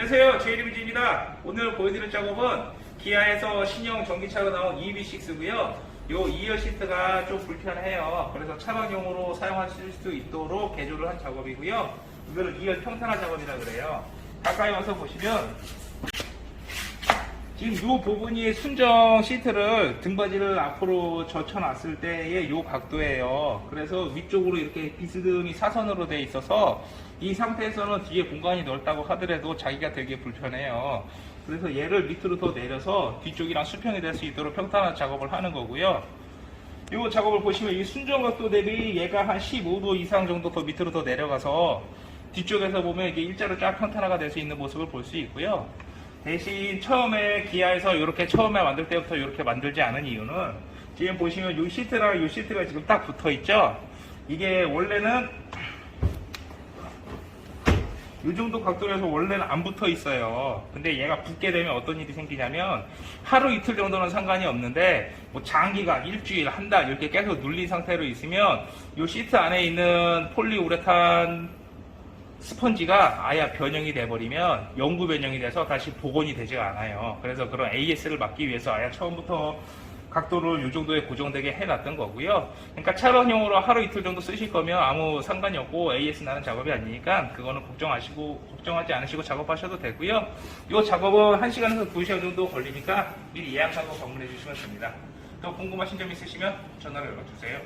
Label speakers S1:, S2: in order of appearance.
S1: 안녕하세요. 제이리비지입니다. 오늘 보여드릴 작업은 기아에서 신형 전기차로 나온 EV6고요. 요 2열 시트가 좀 불편해요. 그래서 차박용으로 사용하실 수 있도록 개조를 한 작업이고요. 이거를 2열 평탄화 작업이라 그래요. 가까이 와서 보시면 지금 이 부분이 순정 시트를 등받이를 앞으로 젖혀놨을 때의 이 각도예요. 그래서 위쪽으로 이렇게 비스듬히 사선으로 돼 있어서 이 상태에서는 뒤에 공간이 넓다고 하더라도 자기가 되게 불편해요. 그래서 얘를 밑으로 더 내려서 뒤쪽이랑 수평이 될 수 있도록 평탄화 작업을 하는 거고요. 이 작업을 보시면 이 순정 각도 대비 얘가 한 15도 이상 정도 더 밑으로 더 내려가서 뒤쪽에서 보면 이게 일자로 쫙 평탄화가 될 수 있는 모습을 볼 수 있고요. 대신 처음에 기아에서 이렇게 처음에 만들 때부터 이렇게 만들지 않은 이유는 지금 보시면 이 시트랑 이 시트가 지금 딱 붙어 있죠. 이게 원래는 이 정도 각도에서 원래는 안 붙어 있어요. 근데 얘가 붙게 되면 어떤 일이 생기냐면 하루 이틀 정도는 상관이 없는데 뭐 장기간 일주일 한 달 이렇게 계속 눌린 상태로 있으면 이 시트 안에 있는 폴리우레탄 스펀지가 아예 변형이 돼버리면 영구 변형이 돼서 다시 복원이 되지가 않아요. 그래서 그런 AS를 막기 위해서 아예 처음부터 각도를 이 정도에 고정되게 해놨던 거고요. 그러니까 차량용으로 하루 이틀 정도 쓰실 거면 아무 상관이 없고 AS 나는 작업이 아니니까 그거는 걱정하시고 걱정하지 않으시고 작업하셔도 되고요. 이 작업은 1시간에서 2시간 정도 걸리니까 미리 예약하고 방문해 주시면 됩니다. 더 궁금하신 점 있으시면 전화를 연락 주세요.